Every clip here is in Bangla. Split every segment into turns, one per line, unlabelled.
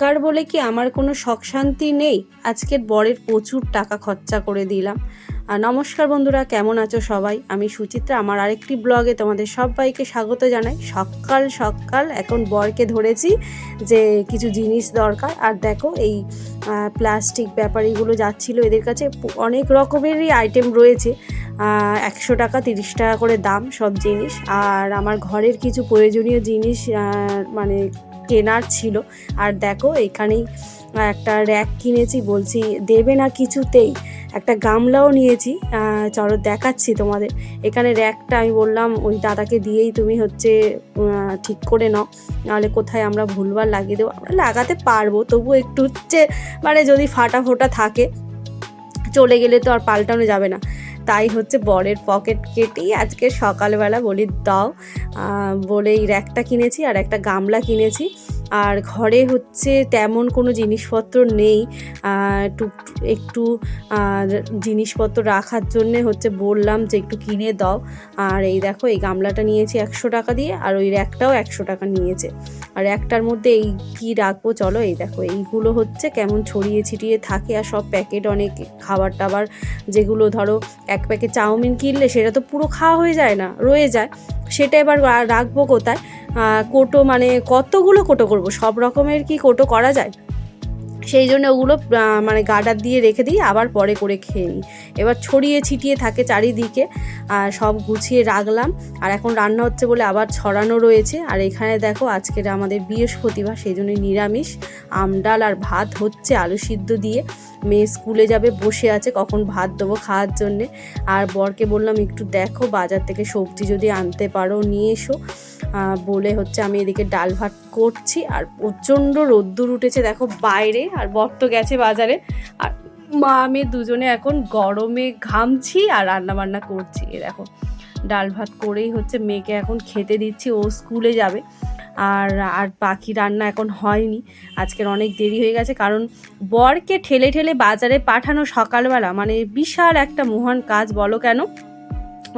রোজগার বলে কি আমার কোনো শখ শান্তি নেই? আজকের বরের প্রচুর টাকা খরচা করে দিলাম। আর নমস্কার বন্ধুরা, কেমন আছো সবাই? আমি সুচিত্রা, আমার আরেকটি ব্লগে তোমাদের সবাইকে স্বাগত জানাই। সকাল সকাল এখন বরকে ধরেছি যে কিছু জিনিস দরকার। আর দেখো এই প্লাস্টিক ব্যাপারীগুলো যাচ্ছিল এদের কাছে। অনেক রকমেরই আইটেম রয়েছে। একশো টাকা, তিরিশ টাকা করে দাম সব জিনিস। আর আমার ঘরের কিছু প্রয়োজনীয় জিনিস মানে কেনার ছিল। আর দেখো, এখানেই একটা র্যাক কিনেছি, বলছি দেবে না কিছুতেই। একটা গামলাও নিয়েছি চলো দেখাচ্ছি তোমাদের। এখানে র্যাকটা আমি বললাম, ওই দাদাকে দিয়েই তুমি হচ্ছে ঠিক করে নাও। নাহলে কোথায় আমরা ভুলবার লাগিয়ে দেবো? আমরা লাগাতে পারব তবু একটু হচ্ছে মানে যদি ফাটা ফোটা থাকে, চলে গেলে তো আর পাল্টানো যাবে না। তাই হচ্ছে বরের পকেট কেটেই আজকে সকালবেলা বলি, দাও। বলে এই র্যাকটা কিনেছি আর একটা গামলা কিনেছি। আর ঘরে হচ্ছে তেমন কোনো জিনিসপত্র নেই টুক একটু জিনিসপত্র রাখার জন্যে হচ্ছে বললাম যে একটু কিনে দাও। আর এই দেখো, এই গামলাটা নিয়েছি একশো টাকা দিয়ে, আর ওই র্যাকটাও একশো টাকা নিয়েছে। আর একটার মধ্যে এই কি রাখব চলো, এই দেখো, এইগুলো হচ্ছে কেমন ছড়িয়ে ছিটিয়ে থাকে, আর সব প্যাকেট অনেক খাবার টাবার যেগুলো ধরো এক প্যাকেট চাউমিন কিনলে সেটা তো পুরো খাওয়া হয়ে যায় না, রয়ে যায়। সেটা এবার রাখব কোথায়? কোটো মানে কতগুলো কোটো করব? সব রকমের কি কোটো করা যায়? সেই জন্য ওগুলো মানে গার্ডার দিয়ে রেখে দিই, আবার পরে করে খেয়ে নিই। এবার ছড়িয়ে ছিটিয়ে থাকে চারিদিকে, আর সব গুছিয়ে রাখলাম। আর এখন রান্না হচ্ছে বলে আবার ছড়ানো রয়েছে। আর এখানে দেখো, আজকের আমাদের বৃহস্পতিবার, সেই জন্য নিরামিষ। আমডাল আর ভাত হচ্ছে আলু সিদ্ধ দিয়ে। মেয়ে স্কুলে যাবে, বসে আছে, কখন ভাত দেবো খাওয়ার জন্যে। আর বরকে বললাম, একটু দেখো, বাজার থেকে সবজি যদি আনতে পারো, নিয়ে এসো। বলে হচ্ছে, আমি এদিকে ডাল ভাত করছি। আর প্রচণ্ড রোদ্দুর উঠেছে, দেখো বাইরে, আর বর তো গেছে বাজারে। আর মা, আমি দুজনে এখন গরমে ঘামছি আর রান্না বান্না করছি দেখো। ডাল ভাত করেই হচ্ছে, মেয়েকে এখন খেতে দিচ্ছি, ও স্কুলে যাবে। আর আর বাকি রান্না এখন হয়নি। আজকের অনেক দেরি হয়ে গেছে কারণ বরকে ঠেলে ঠেলে বাজারে পাঠানো সকালবেলা মানে বিশাল একটা মহান কাজ বলো কেন?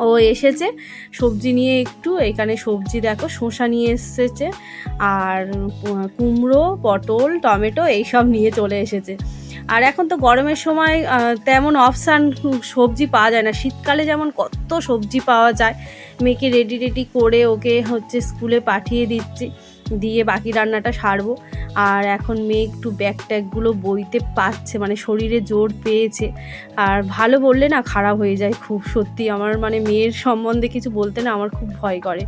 ও এসেছে। সবজি নিয়ে একটু, এখানে সবজি দেখো, শসা নিয়ে এসেছে, আর কুমড়ো পটল, টমেটো এইসব নিয়ে চলে এসেছে। আর এখন তো গরমের সময় তেমন অপশান সবজি পাওয়া যায় না। শীতকালে যেমন কত সবজি পাওয়া যায়, মেয়েকে রেডি রেডি করে ওকে হচ্ছে স্কুলে পাঠিয়ে দিচ্ছি, দিয়ে বাকি রান্নাটা সারবো। আর এখন মেয়ে একটু ব্যাগ ট্যাগগুলো বইতে পারছে মানে শরীরে জোর পেয়েছে। আর ভালো বললে না খারাপ হয়ে যায় খুব, সত্যি আমার মানে মেয়ের সম্বন্ধে কিছু বলতে না আমার খুব ভয় করে।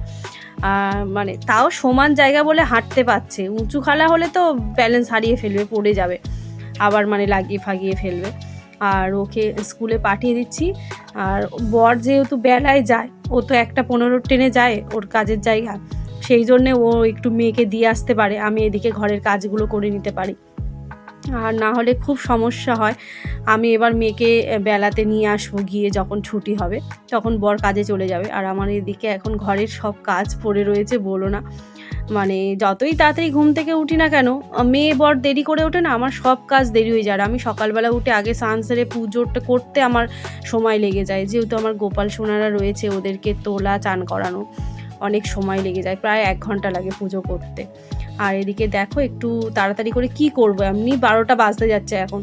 মানে তাও সমান জায়গা বলে হাঁটতে পারছে, উঁচু খালা হলে তো ব্যালেন্স হারিয়ে ফেলবে, পড়ে যাবে। আবার মানে লাগিয়ে ফাগিয়ে ফেলবে। আর ওকে স্কুলে পাঠিয়ে দিচ্ছি। আর বর যেহেতু বেলায় যায়, ও তো একটা পনেরো ট্রেনে যায় ওর কাজের জায়গা। সেই জন্যে ও একটু মেয়েকে দিয়ে আসতে পারে, আমি এদিকে ঘরের কাজগুলো করে নিতে পারি। আর না হলে খুব সমস্যা হয়, আমি এবার মেয়েকে বেলাতে নিয়ে আসব গিয়ে যখন ছুটি হবে, তখন বর কাজে চলে যাবে। আর আমার এদিকে এখন ঘরের সব কাজ পড়ে রয়েছে, বলো না। মানে যতই তাড়াতাড়ি ঘুম থেকে উঠি না কেন মেয়ে বর দেরি করে ওঠে না, আমার সব কাজ দেরি হয়ে যায়। আর আমি সকালবেলা উঠে আগে স্নান সেরে পুজোটা করতে আমার সময় লেগে যায়। যেহেতু আমার গোপাল সোনারা রয়েছে, ওদেরকে তোলা, চান করানো। অনেক সময় লেগে যায়, প্রায় এক ঘণ্টা লাগে পুজো করতে। আর এদিকে দেখো একটু তাড়াতাড়ি করে কি করব, এমনি বারোটা বাজতে যাচ্ছে এখন।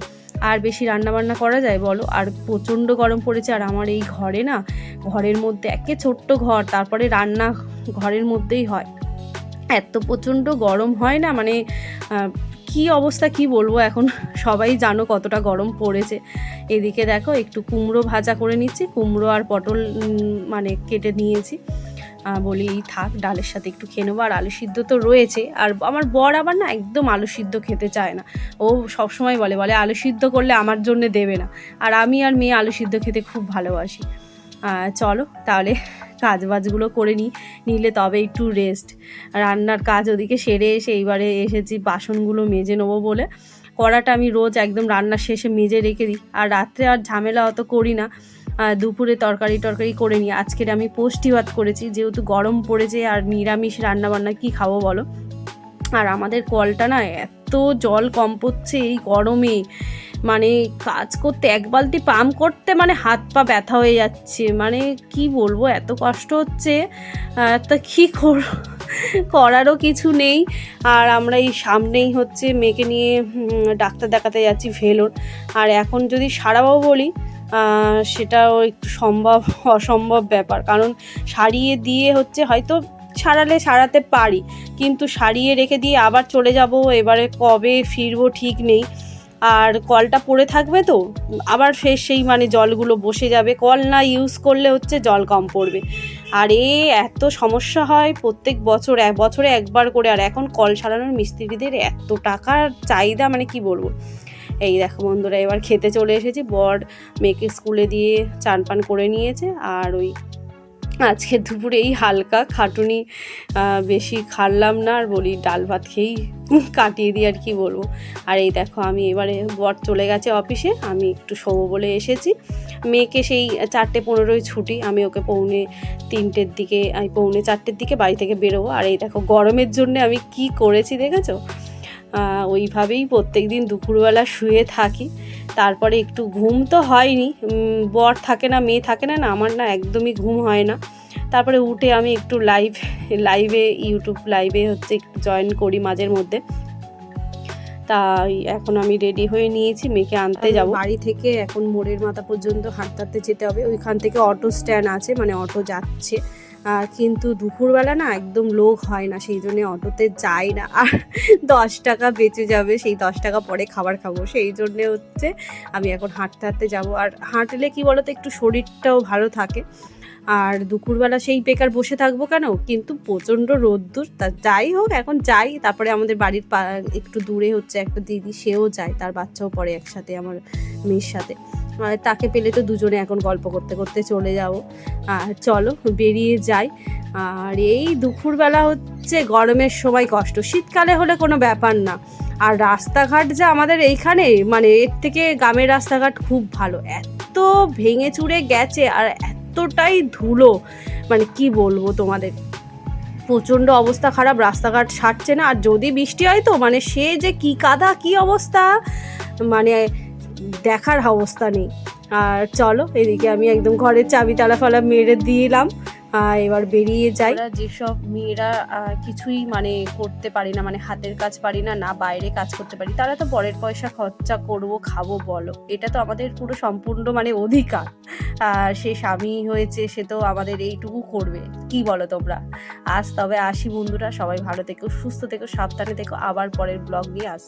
আর বেশি রান্না বান্না করা যায় বলো? আর প্রচণ্ড গরম পড়েছে, আর আমার এই ঘরে না, ঘরের মধ্যে একে ছোট্ট ঘর, তারপরে রান্না ঘরের মধ্যেই হয়। এত প্রচণ্ড গরম হয় না মানে কি অবস্থা, কি বলব এখন? সবাই জানো কতটা গরম পড়েছে। এদিকে দেখো একটু কুমড়ো ভাজা করে নিচ্ছি, কুমড়ো আর পটল মানে কেটে নিয়েছি। বলি থাক, ডালের সাথে একটু খেয়ে নেব। আর আলু সিদ্ধ তো রয়েছে। আর আমার বর আবার না একদম আলু সিদ্ধ খেতে চায় না। ও সবসময় বলে বলে আলু সিদ্ধ করলে আমার জন্য দেবে না। আর আমি আর মেয়ে আলু সিদ্ধ খেতে খুব ভালোবাসি। চলো তাহলে কাজ বাজগুলো করে নিই নিলে তবে একটু রেস্ট রান্নার কাজ ওদিকে সেরে এসে এইবারে এসেছি, বাসনগুলো মেজে নেব বলে। কড়াটা আমি রোজ একদম রান্নার শেষে মেজে রেখে দিই। আর রাত্রে আর ঝামেলা অত করি না। দুপুরে তরকারি টরকারি করে নিই আজকের আমি পোস্টি ভাত করেছি, যেহেতু গরম পড়েছে আর নিরামিষ রান্না বান্না কি খাব বলো? আর আমাদের কলটা না এত জল কম পড়ছে এই গরমে। মানে কাজ করতে এক বালতি পাম্প করতে মানে হাত পা ব্যথা হয়ে যাচ্ছে। মানে কি বলব, এত কষ্ট হচ্ছে। তা কী কর করারও কিছু নেই। আর আমরা এই সামনেই হচ্ছে মেয়েকে নিয়ে ডাক্তার দেখাতে যাচ্ছি ভেলোর। আর এখন যদি সারাবো বলি সেটাও একটু সম্ভব, অসম্ভব ব্যাপার। কারণ সারিয়ে দিয়ে হচ্ছে হয়তো সারালে সারাতে পারি, কিন্তু সারিয়ে রেখে দিয়ে আবার চলে যাব, এবারে কবে ফিরবো ঠিক নেই। আর কলটা পড়ে থাকবে তো, আবার ফের সেই মানে জলগুলো বসে যাবে। কল না ইউজ করলে হচ্ছে জল কম পড়বে। আর এ এত সমস্যা হয় প্রত্যেক বছর, এক বছরে একবার করে। আর এখন কল সারানোর মিস্ত্রিদের এত টাকার চাহিদা মানে কি বলব? এই দেখো বন্ধুরা, এবার খেতে চলে এসেছি। বর মেয়েকে স্কুলে দিয়ে চান পান করে নিয়েছে আর ওই আজকে দুপুরে এই হালকা খাটুনি বেশি খারলাম না আর বলি ডাল ভাত খেয়েই কাটিয়ে দিই আর কি বলব। আর এই দেখো আমি এবারে বর চলে গেছে অফিসে, আমি একটু শোবো বলে এসেছি। মেয়েকে সেই চারটে পনেরোই ছুটি, আমি ওকে পৌনে তিনটের দিকে পৌনে চারটের দিকে বাড়ি থেকে বেরোবো। আর এই দেখো গরমের জন্য আমি কি করেছি দেখেছ? ওইভাবেই প্রত্যেক দিন দুপুরবেলা শুয়ে থাকি। তারপরে একটু ঘুম তো হয়নি। বর থাকে না মেয়ে থাকে না না আমার না একদমই ঘুম হয় না। তারপরে উঠে আমি একটু লাইভ লাইভে ইউটিউব লাইভে হচ্ছে একটু জয়েন করি মাঝের মধ্যে। তাই এখন আমি রেডি হয়ে নিয়েছি মেয়েকে আনতে যাব। বাড়ি থেকে এখন মোড়ের মাথা পর্যন্ত হাঁটতে যেতে হবে। ওইখান থেকে অটো স্ট্যান্ড আছে মানে অটো যাচ্ছে। কিন্তু দুপুরবেলা না একদম লোক হয় না, সেই জন্যে অটোতে যাই না। আর দশ টাকা বেঁচে যাবে, সেই দশ টাকা পরে খাবার খাব। সেই জন্যে হচ্ছে আমি এখন হাঁটতে হাঁটতে যাব। আর হাঁটলে কি বলতো, একটু শরীরটাও ভালো থাকে। আর দুপুরবেলা সেই বেকার বসে থাকব কেন? কিন্তু প্রচণ্ড রোদ্দুর। তা যাই হোক, এখন যাই। তারপরে আমাদের বাড়ির একটু দূরে হচ্ছে একটা দিদি, সেও যায়। তার বাচ্চাও পড়ে একসাথে আমার। মেয়ের সাথে। তাকে পেলে তো দুজনে এখন গল্প করতে করতে চলে যাব। আর চলো, বেরিয়ে যাই। আর এই দুপুরবেলা হচ্ছে গরমের সময় কষ্ট। শীতকালে হলে কোনো ব্যাপার না। আর রাস্তাঘাট যা আমাদের এইখানে মানে এর থেকে গ্রামের রাস্তাঘাট খুব ভালো। এত ভেঙে চুরে গেছে আর এতটাই ধুলো। মানে কি বলব তোমাদের? প্রচণ্ড অবস্থা খারাপ, রাস্তাঘাট সারছে না। আর যদি বৃষ্টি হয় তো মানে সে যে কি কাদা, কি অবস্থা? মানে দেখার অবস্থা নেই। আর চলো, এদিকে আমি একদম ঘরের চাবি তালা ফালা মেরে দিলাম। এবার বেরিয়ে যাই। যেসব মেয়েরা কিছুই মানে করতে পারি না মানে হাতের কাজ পারি না না বাইরে কাজ করতে পারি, তারা তো পরের পয়সা খরচা করব, খাব, বলো। এটা তো আমাদের পুরো সম্পূর্ণ মানে অধিকার। আর সে স্বামী হয়েছে, সে তো আমাদের এইটুকু করবে। কি বলো তোমরা? আজ তবে আসি বন্ধুরা, সবাই ভালো থেকো, সুস্থ থেকো, সাবধানে থেকো। আবার পরের ব্লগ নিয়ে আস